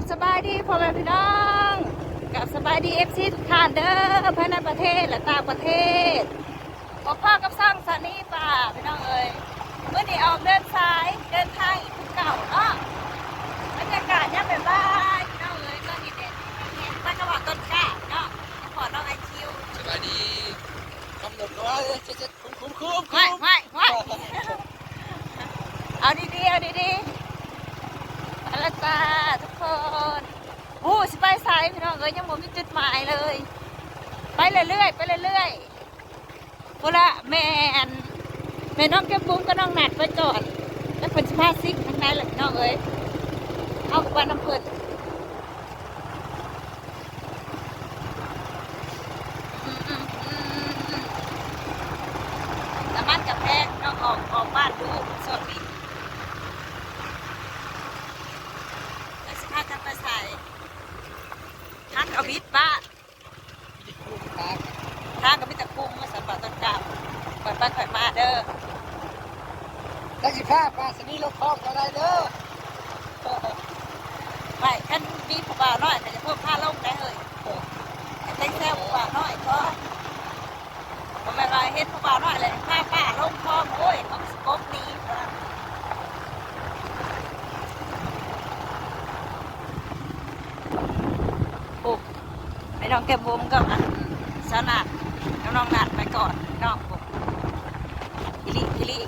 บสบายดีพ่อแม่พี่น้องกับสบายดีเอฟซีทุกท่านเด้อภายในประเทศและต่างประเทศพบพ่อกับสร้างสานีป่าพี่น้องเอ้ยเมื่อนี้ออกเดินสายเดินทางอีกคือเก่าเนาะบรรยากาศยังเป็นบ้านพี่น้องเอ้ยก็เห็นเด่นเห็นบ้านจังหวัดต้นกล้าเนาะขอน้องไอคิวสวัสดีกำหนดว่าจะจะคุ้มคุ้มคุ้มไม่ไม่ไม่เอาดีๆเอาดีๆ เอาละจ้าทุกคนโอ้สิไปสายพี่น้องเอ้ยยังบ่มีจุดหมายเลย ไปเรื่อยๆไปเรื่อยๆพุละแม่อันแม่น้องแก้มบุ้งก็น้องหนัดไปก่อนแล้วเป็นสภาซิกทางในเลยน้องเอ้ยเอากันน้ำเพิ่นอืมอืมอืมอืมน้ำมันกับแพงน้องออกออกบ้านดูสดนี่แล้วสิพากันไปใส่ทักเอาวิทย์บ้าน ครับ ทางก็มีแต่กุ้งมาสัมผัสต้นกล้าข่อยไปข่อยมาเด้อ แล้วสิผ้าปลาสนีลงคลองอะไรเด้อ ไม่คันมีผู้บ่าวน้อยแต่จะเพิ่มผ้าลงได้เลยเต้นแซวผู้บ่าวน้อยก็ทำไมไรเฮ็ดผู้บ่าวน้อยเลยผ้าป้าลงคลองโอ้ยเขาสกบดีโอ้ไอ้น้องแก้มบุมกับอันสนัดกับน้องนัดไปก่อนน้องผมอิลิอิลิ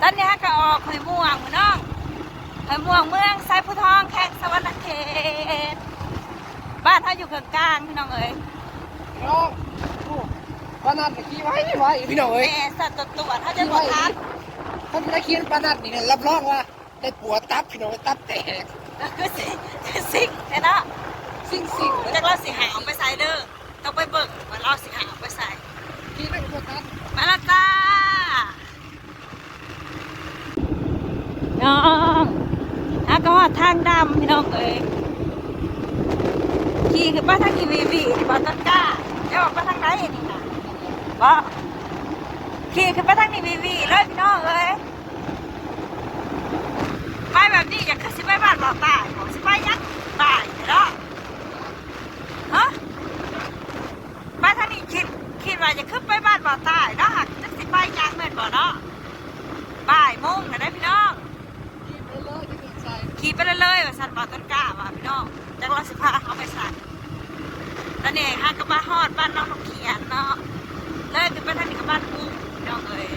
ตอนนี้ฮะก็ออกหอยม่วงน้องหอยม่วงเมืองไซผู้ทองแข่งสวรรณ เขตบ้านท่าอยู่กลางกลางๆพี่น้องเอ๋ยน้องปลานัดเมื่อกี้ไว้ไว้พี่น้องเอ้ยแม่สัตว์ตัวตัวถ้าจะบอทันท่านได้คิดปลานัดนี่รับรองว่าได้ปวดตับพี่น้องตับแตกก็คือสิคือสิ่งแค่นั้นซิ่งซิ่งจากเราสิหาเอาไปใส่เด้อต้องไปเบิ่งว่าเราสิหาเอาไปใส่ที่ไม่ปวดตับมาและจ้าน้ องอาก็ว่าทางดำพี่น้องเอ๋ยขี่คือป้าทางอีวีวีที่บ้านต้นกล้าเดี๋ยวป้าทางไหนนี่ค่ะบ่ขี่ขึ้นไปทางนี้วีวีเลยพี่น้องเอ้ยไปแบบนี้อยากขึ้นสิไปบ้านบ่าวตายบอกสิไปยังตายเนาะฮะไปทางนี้คิดคิดว่าจะขึ้นไปบ้านบ่าวตายเนาะจะสิไปยังแม่นบ่เนาะบ่ายโมงนะได้พี่น้อง ที่ไปเลยที่เป็นใจ ขี่ไปเลยเลยว่าสันบ่าต้นกล้าว่าพี่น้องจากรสิพาเอาไปสั่นแล้วเนี่ยฮะก็มาฮอดบ้านน้องนกเขียนเนาะเลยขึ้นไปทางนี้กับบ้านกุ้งพี่น้องเอ้ย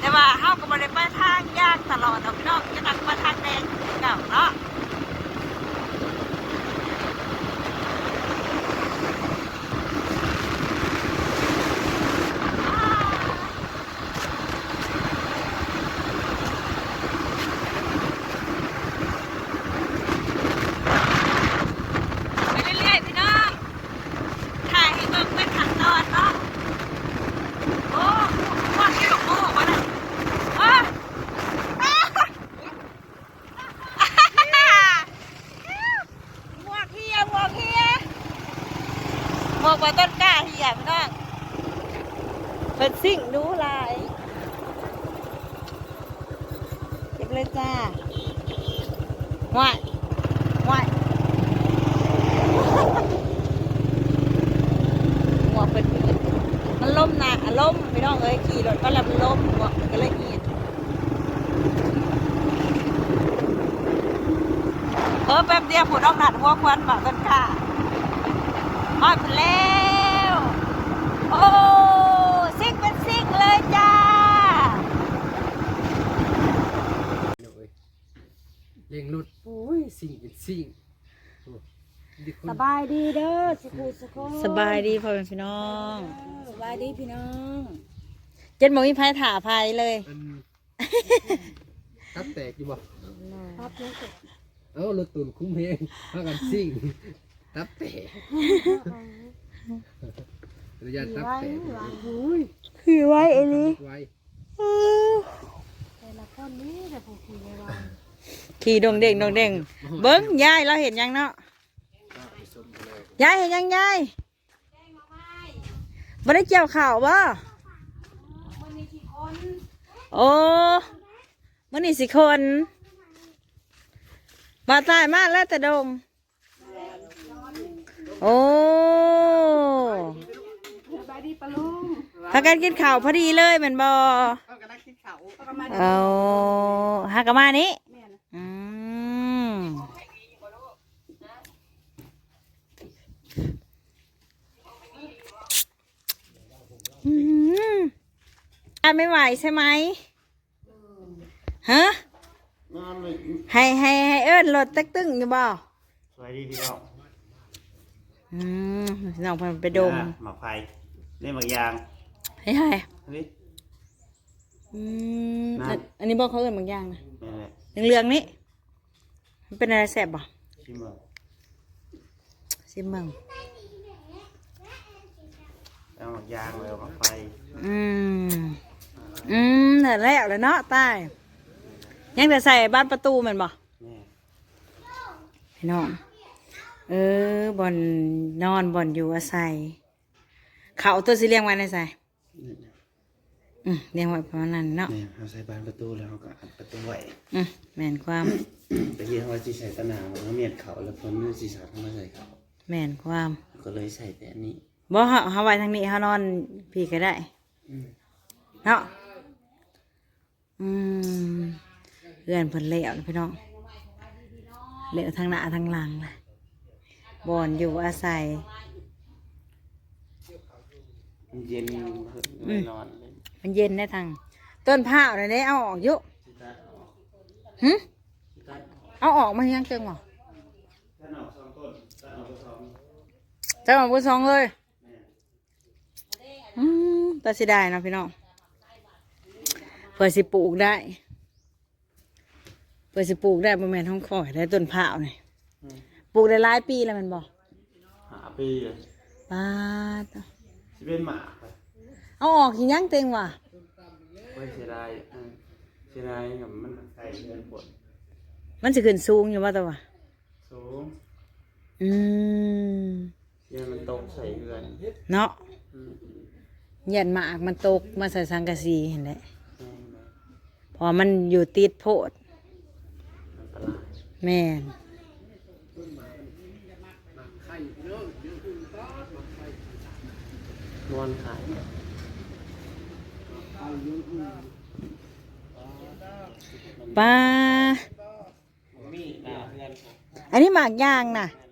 แต่ว่าเฮาก็บ่ได้ไปทางยากตลอดดอกพี่น้องจะนั่งมาทางแดงเก่าเนาะไปเรื่อยๆพี่น้องถ่ายให้เบิ่งเป็นขั้นตอนเนาะโอ้ว่าที่หลวงพ่อวะน่ะอ้าอ้าหมวกเฮียหมวกเฮียหมวกว่าต้นกล้าเฮียพี่น้องเพิ่นสิ่งดูหลาย เก็บเลยจ้าว่ายว่ายหัวเป็นมันล่มนะอะล่มพี่น้องเอ้ยขี่รถก็แล้วมันล่มหัวมันก็เลยเอียดเออแป๊บเดียวผู้น้องหนัดหัวควันมาต้นกล้ามาไปแล้ว โอ้ซิกเป็นซิกเลยจ้า พี่น้องเอ้ย เร่งรถโอ้ยสิ่งเป็นสิ่งโอ้ดีคนสบายดีเด้อสุขุสุขสบายดีพ่อแม่พี่น้องสบายดีพี่น้องเจ็ดโมงมีพายถาพายเลยอันตับแตกอยู่บ่ครับน้องสุดเอ้ารถตุนคุ้มเพลงพากันซิ่งตับแตกระยะตับแตกคือไว้เอลี่ไว้แต่ละคนนี้แต่ผู้ขี่ในวัน ขี่ดงเด้งดงเด้งเบิ้งยายเราเห็นยังเนาะยายเห็นยังยายบ่ได้เกี่ยวข่าวบ่โอ้มื่อนี่สิคนบาตายมากแล้วแต่ดง โอ้สบายดีปะลุงพากันกินข้าวพอดีเลยแมันบอเขากำลังกินข้าวเขาก็มาเอาฮากามานี้ แม่นะ อืม อืมอะไม่ไหวใช่ไหมฮะนอนเลยให้ให้ให้เอิ้นรถตึกตึงอยู่บ่สวัสดีพี่น้องอืมน้องเพิ่นไปดม อ่าหมากไฟเล่นหมากยางให้ให้เฮ้ย อืมน้ำ อันนี้บอกเขาเอิ้นบางอย่างนะนี่นแหละเหลืองๆนี่มันเป็นอะไรแสบบ่ชิมเมอร์ซิมเมือง แล้วหมากยางแล้วหมากไฟอืม อืมแต่แล้วเลยเนาะใต้ยังแต่ใส่บ้านประตูแมันบ่แม่พี่น้อง เออบอนนอนบอนอยู่อาศัยเขาตัวสิเลี้ยงไว้ในใส่นี่นะอืมเลี้ยงไว้ประมาณนั้นเนาะแม่เอาใส่บานประตูแล้วเราก็อัดประตูไว้ อืมแม่นความ ตะกี้เขาว่าจีใส่ตะหนาวแล้วเมียดเขาแล้วคนนึกจีสาดเข้ามาใส่เขา แม่นความ ก็เลยใส่แต่อันนี้ บ่เฮาเฮาไว้ทางนี้เฮานอนพี่ก็ได้อืมเนาะอืมเพื่อนเพิ่นเลี้ยวพี่น้องเลี้ยวทางหน้าทางหลังเลยบอนอยู่อาศัยมันเย็นไม่นอนเลยมันเย็นได้ทางต้นผ้าวเลยได้เอาออกอยุสิตัดออกหึสิตัดออกเอาออกมายังเกิงหรอตัดออกสองต้นตัดออกสองจะออกบุสองเลยแม่ อืมแตัดสิได้เนาะพี่น้องเพื่อสิปลูกได้เพื่อสิปลูกได้ประมาณท้องข่อยได้ต้นผ้าวนี่อืมปลูกได้หลายปีแล้วแมันบอกหาปีเลยป้าดสิเป็นหมากไปเอาออกขี้ยังเต็งว่ะโอ้ยเสียดายอ่าเสียดายกับมันใส่เงินปวดมันจะขึ้นสูงอยู่ว่าแต่ว่าสูงอืมเสียมันตกใส่เงิน เนาะอืม เหยียดหมากมันตกมาใส่สังกะสีเห็นไหมแม่นไหมเพอมันอยู่ติดโพดอันตรายแม่นนอนขายป้ามีหน้าเงินอันนี้หมากยางน่ะนั่นแหละ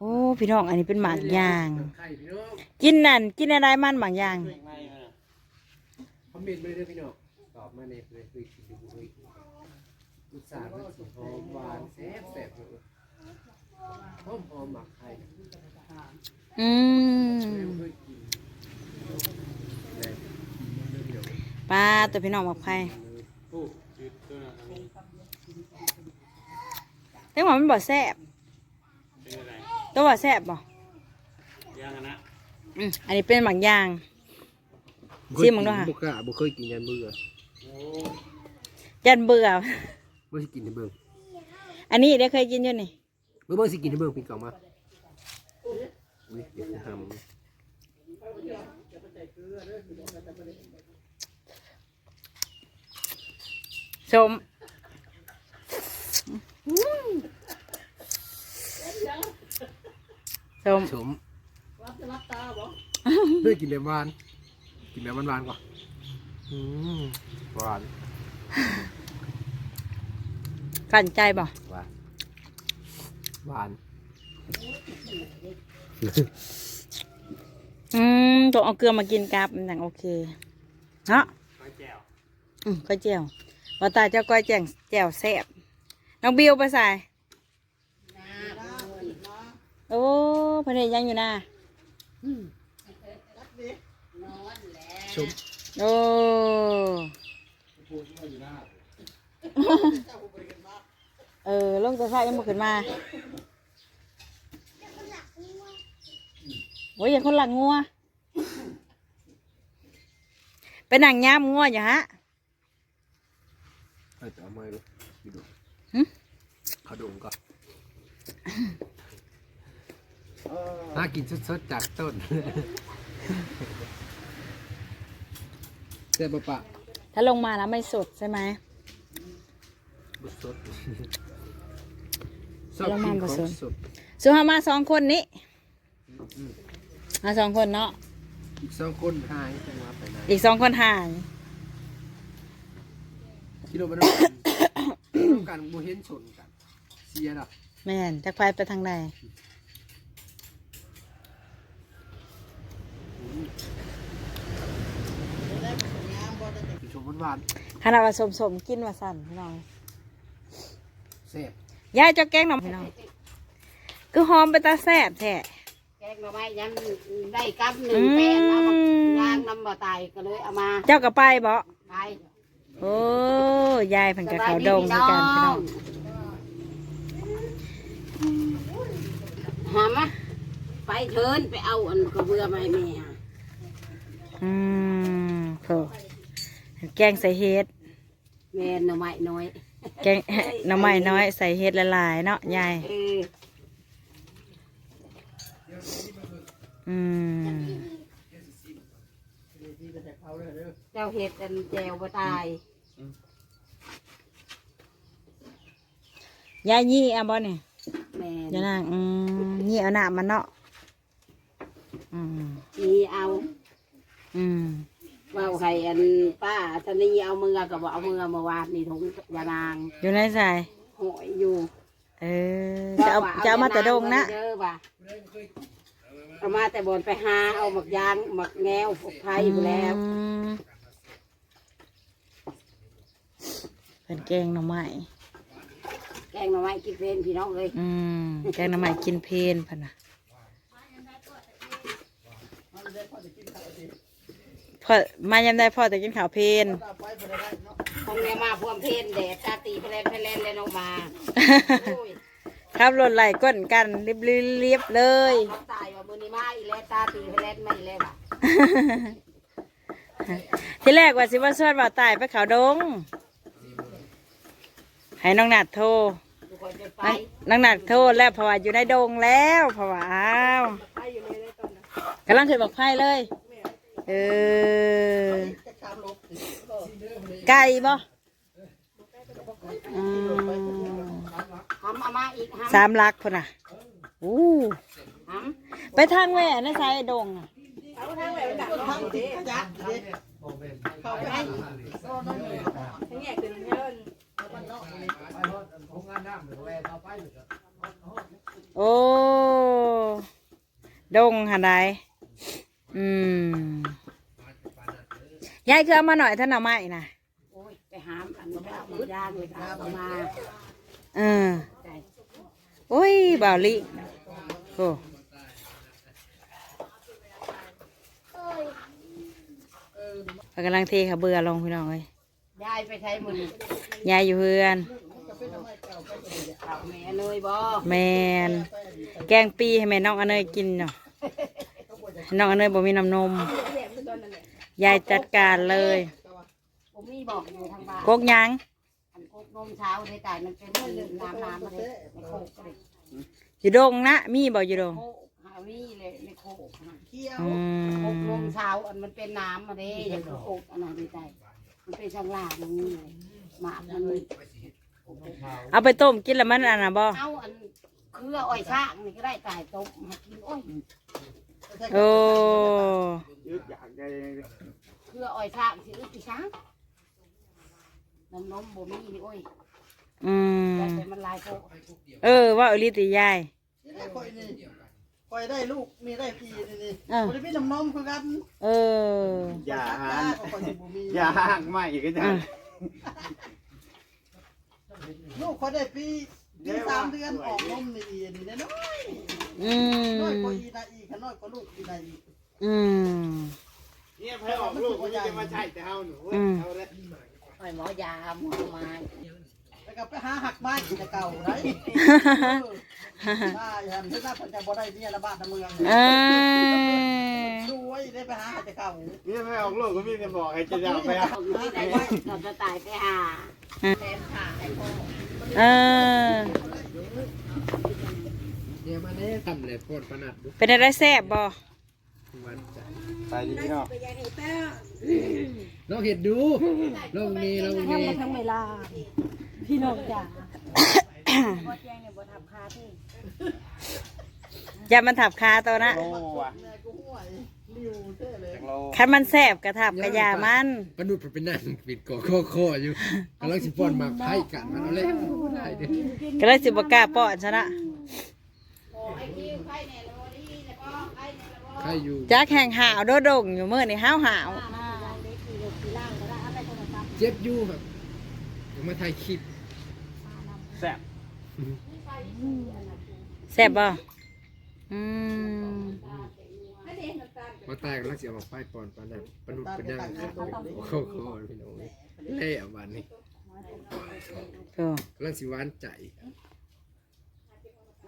โอ้พี่น้องอันนี้เป็นหมากยาง ไข่พี่น้องกินนั่นกินอะไรมันหมากยางไม่ไม่นะคอมเมนต์มาเลยเด้อพี่น้องตอบมาในเลยคุยกินดูคุยอุตส่าห์มันสิหอมหวานแซ่บแซ่บเลยหอมหอมหมักไข่อืมเคยกินเลยป้าตัวพี่น้องหมากไผ่โอ้ยืดตัวนะครับแต่ว่ามันบ่แซ่บเป็นอะไร ตัวว่าแซ่บบ่ยังอะนะอืมอันนี้เป็นหมากยาง ชิมมึงด้วยค่ะ บุกอะบุเคยกินยันเบื่อโอ้ยันเบื่อเมื่อสิกินในเบิ่งอันนี้ได้เคยกินอยู่นี่เมื่อเมื่อสิกินในเบิ่งปีเก่ามาอุ้ยเดี๋ยวจะทำ ชม ชมชมเลือกกินแบบหวาน กินแบบหวานๆก่อนอืมหวานกันใจบ่หวานหวานอืมต้องเอาเกลือมากินกับมันอย่างโอเคเนาะก้อยแจ่วอืมก้อยแจ่วว่าตาเจ้าก้อยแจ่งแจ่วแซ่บน้องบิวไปใส่โอ้ พระเนยยังอยู่นะชมโอ้เออลงตัวใส่ยังบ่ขึ้นมาโอ้ยอย่าคนหลังงัวเป็นหนังย่ามงัวอยู่ฮะเออจะเอามาดูไปดูหึเขาดมก่ อนน่ากินสดๆจากต้นเสียบปะถ้าลงมาแล้วไม่สดใช่ไหมบดสดชอบลงกิมานขบ่องสนสดสุฮามาสองคนนี้มาสองคนเนาะอีกสองคนหายจังหวะไปไหนอีกสองคนห่างคิดว่ามันต้องกันต้องกันบ่เห็นชนกันเสียดอกแม่นจักไฟไปทางใด ชม หวานขนาดว่าสมสมๆกินว่าสั่นพี่น้องๆแซ่บยายเจ้าแกงหน่อพี่น้องคือหอมไปตาแซ่บแท้แกงหน่อไม้ยังได้กับหนึ่งแป้นเอามาย่างน้ำบ่ตายก็เลยเอามา เจ้าก็ไปบ่ไปโอ้ยายเพิ่นกับเขาวดงคือกันพี่น้องหามะไปเชิญไปเอาอันกระเบือมาให้แม่อืมโถ แกงใส่เฮ็ดแม่หน่อไม้น้อยแกง หน้ำไม้น้อยใส่เฮ็ดละลายๆเนาะยายเอออืมเจ้าเห็ดอันแจวบ่ตายยายยี่เอาบ่เนี่ยแม่ยายนางอืมยี่เอาหน้ามันเนาะอืม มีเอา อืม เว่าให้อันป้าทนีเอามือกับบ่เอามือมาวาดนี่ถุงยานางอยู่ในใส่หอยอยู่เออจะเอาจะเอามาแต่ดงนะเด้อว่ะเอามาแต่บนไปหาเอาหมักยางหมักแงวพวกไทยอยู่แล้วอืมเป็นแกงหน่อไม้แกงหน่อไม้กินเพลนพี่น้องเลยอืมแกงหน่อไม้กินเพลนพะนะ พ่อมายามได้พ่อแต่กินข้าวเพลนคงเนี่ยมาพวมเพลนแดดตาตีเพลนเพลนเลยลงมาโอ้ยครับรถไหลก้นกันเรียบเรียบๆเลยเขาตายว่ามือนี้มาอีแล้วตาตีเพลนไม่เลยว่ะที่แรกว่าสิว่าสวดว่าตายไปเขาดง ให้น้องหนัดโทรทุกคนจะไปน้องน้องหนัดโทรแล้วเพราะว่าอยู่ในดงแล้วเพราะว่าอ้าวกำลังเคยบอกไพ่เลย เออ ไก่บ่อืมทำเอามาอีกห้สามลักพุ่นน่ะอู้ห้ไปทางแหว่ในสายดงอะโอ้ ดงหันไดอืม ยายคือเอามาหน่อยท่านเอาไม้นะำโอ้ยไปหามอันนี้เอาหมักยางเลยค่ะเอามาเออใส่โอ้ยบ่าวลิโอ้พากำลังเทขาเบื่อลงพี่น้องเลยยายไปใช้มือยายอยู่เพื่อนเอาแม่เลยบ่แมนแกงปีให้แม่น้องอเนยกินเนาะให้น้องอเนยบ่มีน้ำนม ยายจัดการเลยผมมีบอกอยู่ทางบ้านกกหยังอันโคกนมเช้าได้ตายมันเป็นน้ำน้ำมาเลยในโคกเลยอยู่ดงนะ มีบ่อยู่ดงโคกหาวีเลยในโคกนะอืโคกนมมเช้าอันมันเป็นน้ำมาเลยอย่างคือโคกอันนั้นได้ตายมันเป็นช่างล่างอย่างนี้เลยหมากมันเลยเอาไปต้มกินแล้วมันอันน่ะบ่เอาอันเครืออ้อยช่างนี่ก็ได้ตายต้มมากินโอ้ย โอ้ยึดอยากได้เครืออ้อยช่างสิอึดอีช้างน้ำนมบ่มีนี่โอ้ยอืมแต่แต่มันลายโคกเออว่าอลิติยายคอยนี่คอยได้ลูกมีได้พี่นี่นี่อะคนที่พี่น้ำนมคือกันเอออย่าหาหานคอยสิบ่มีอย่าห่างไม่ก็จะอะลูกคอยได้ปีปีสามเดือนออกนมนี่ดีนี่น้อย อืน้อยมกว่าอีนาอีขน้อยกว่าลูกอีนาอีอืม เนี่ยให้ออกลูกมันจะมาใช่แต่เฮาหนูอืม เอาเลยอ้อยหมอยาหมอไม้แล้วก็ไปหาหักไม้จะเก่าไรได้ยันที่น่าจะบ่ได้เนี่ยระบาดในเมืองเออช่วยได้ไปหาจะเก่าเนี่ยให้ออกลูกก็มีแต่บอกให้จะเอาไปเอาไม่ได้ว่าเราจะตายไปหาเออเดี๋ยวมาเด้อตำเลยโพดปนัดดูเป็นอะไรแซ่บบ่วันจันทร์ไปดีเนาะลองเห็ดดูลองนี่ลองนี่ทั้งเวลา พี่น้องจ๋าบ่แจ้งเนี่ยบ่ทับคาที่อย่ามันถับคาตัวนะโลว่ะแม่กูห่วยริวเท่เลยจังโลคันมันแสบกระถับกระยามันปนุษย์เป็นนั่งปิดก่อข้อข้ออยู่กำลังสิป้อนหมากไผ่กันมันเอาเลยได้เด้อ ก็เลยสิบกล้าป้อนซะนะ ใครอยู่จักแห่งหาวโดดงอยู่มื้อนี่ห้าวหาวเจ็บอยู่ครับเดี๋ยวมาถ่ายคลิปแซ่บแสบบ่อืมมาตายกำลังสิเอาหมากไผ่ป้อนปานนั้นปนุษย์เป็นนั่งข้อข้อพี่น้องเอ้ยเล่เอาวันนี้โอ้กำลังสิหวานใจล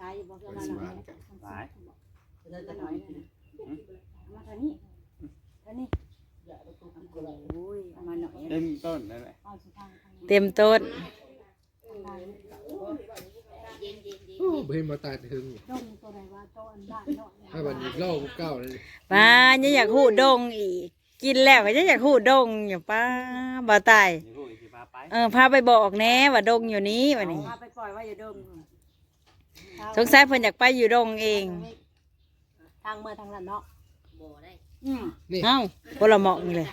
ายอยู่บ่กำลังสิหวานกันหลายเลยจะหน่อยนะมาทางนี้ทางนี้โอ้ยเอามาหน่อยเต็มต้นนั่นแหละเอาสิทางทางนี้เต็มต้นโอ้บ่เห็นมาตายถึงดงตัวไหนว่าโตอันบ้านเนาะถ้าวันนี้เล่าเก่าเลยมายังอยากหูดงอีก กินแล้วก็ยังอยากหูดงอยู่ป้าบ่ตายนี่ลูกอีกสิพาไปเออพาไปบอกแน่ว่าดงอยู่นี้วันนี้พาไปปล่อยไว้อย่าดง สงสัยเพิ่นอยากไปอยู่ดงเอง ทางเมื่อทางนั้นเนาะบ่ได้อืมนี่เอ้าคนละเหมาะนี่เลย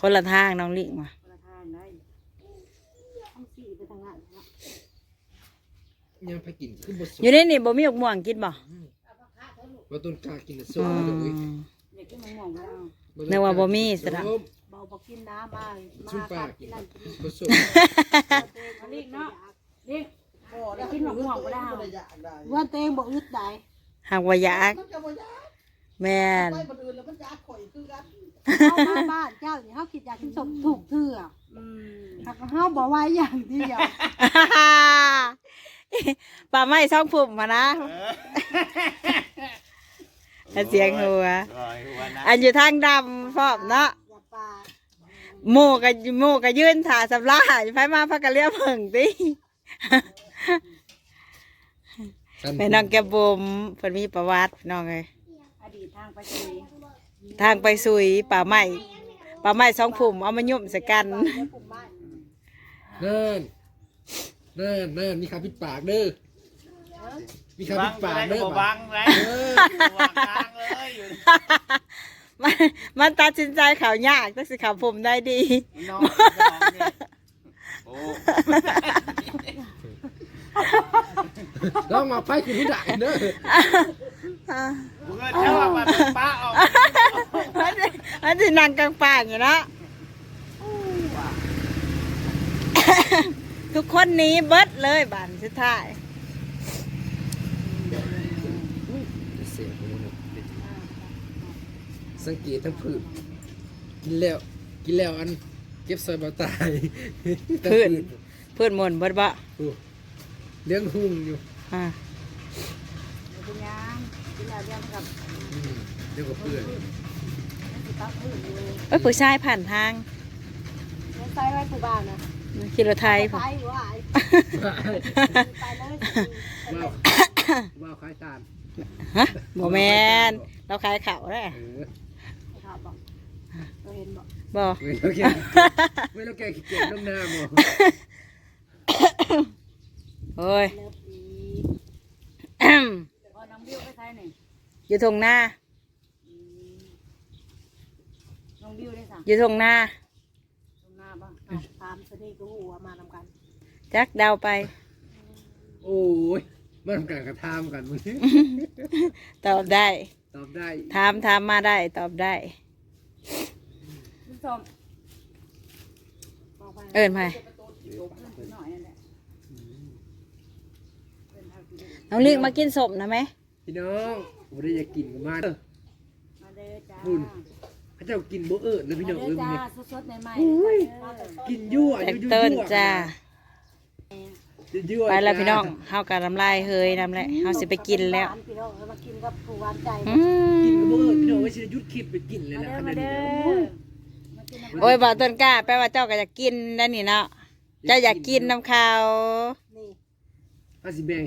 คนละทางน้องลิงมาคนละทางได้ต้องสี่ไปทางนั้นเนาะยังไปกินขึ้นบนสุอยู่ในนี่บ่มีหมกม่วงกินบ่ว่าต้นกล้ากินน่ะส้อืมเด้อเว้ยมอยากกินมะม่วงแล้วนึกว่าบ่มีซะละส้มเบาบ่กินน้ำมาชุ่มมาปากกิกินนนั่นกินนี่บ่ส้มมาลีกเนาะลีกบ่ได้ กินหมกม่วงบ่ได้บ่ได้อยากได้ว่าเตงบ่อึดได้หากว่าอยากมันก็บ่อยากแม่นไปบ่อื่นแล้วมันอยากข่อยคือกันเฮามาบ้านเจ้านี่เฮาคิดอยากกินสมถูกเทื่ออืมหากเฮาบ่ไหวอย่างเดียวป่าไม้ช่องพุ่มมานะอันเสียงหัวรอยหัวนะอันอยู่ทางดำพร้อมเนาะอย่าปาหมู่กับหมู่กับยืนถ่าสำลาอยู่ไผมาพักกันเรียบเพิ่งติ แม่น้องแกบมเพิ่นมีประวัติพี่น้องเอ้ยอดีตทางไปคุยทางไปสุยป่าไม้ป่าไม้สองพุ่มเอามายุ่มใส่กัน เดี๋ยวกลุ่มบ้านนั่นนั่นนั่นมีคำปิดปากเด้อมีคำบัปิงดไปปากได้เด้อก็บังไรเออวางทางเลยอยู่มันมันตัดสินใจเขายากแต่สิเขาผมได้ดีน้องน้องนี่โอ้ ลองมาไพ่คือผู้ใดเด้อมึงเงินเท่าว่ามันเป็นป้าออกมันสิมันสินั่งกลางป่าอยู่นะทุกคนหนี้เบิดเลยบานสุดท้าย เสียงของมันเนี่ยสังเกตทั้งพืชกินแล้วกินแล้วอันเก็บซอยบ่ตาย ทั้งพืชพืชหมนเบิดบ่ โอ้ เลี้ยงหุ่งอยู่อ่าเดี๋ยวเป็นยังกินแล้วเดี๋ยวมันกับอืมเดี๋ยวกับเพื่อนสิปักพื้นอยู่เอ้ยผู้ชายผ่านทางเดี๋ยวใส่ไว้ผู้บ้านนะขี่รถไทยไปผมว่าไปเลยว้าวว้าวคล้ายตาลฮะบ่แมนเราขายเขาได้เออถามบอกเราเห็นบอกบ่ไม่เราแกไม่เราแกขี้เกียจน้ำหน้าหมอ โอ้ยเลิฟอีพอน้องบิวไปใช้หนึ่งอยู่ทงหน้าน้องบิวได้สั่งอยู่ทงหน้าตรงหน้าบ้างตามสนีก็หัวมานำกันจักเดาไป โอ้ยมันกันกระทำกันมึงตอบได้ ตอบได้ถามถามมาได้ ตอบได้ คุณสมบอกไปเอิญไป หน่อยนั่นแหละ น้องลิงมากินสมนะไหมพี่น้องผมได้อยากกินกันมากเด้อมาเด้อจ้าคุณพระเจ้ากินโบเอิญนะพี่น้องมาเอ้เด้ยอมึงจ้าเนี่ยสดๆใหม่กินยั่วแตกยั่วต้นยั่วจ้า ยั่วไปแล้วพี่น้องเฮากับน้ำลายเฮยน้ำแหละเฮาสิไปกินแล้วพี่น้องมากินกับผู้หวานใจอืกินกับโบมเอิญพี่น้องไว้สิยุดคลิปไปกินเลยมานะเด้อขมานาดเด้นี้อนะมากินน้ำโอ้ยบ่าวต้นกล้าแปลว่าเจ้าก็อยากกินนั่นนี่เนาะเจ้าอยากกินน้ำข้าวนี่ถ้าสิแบ่ง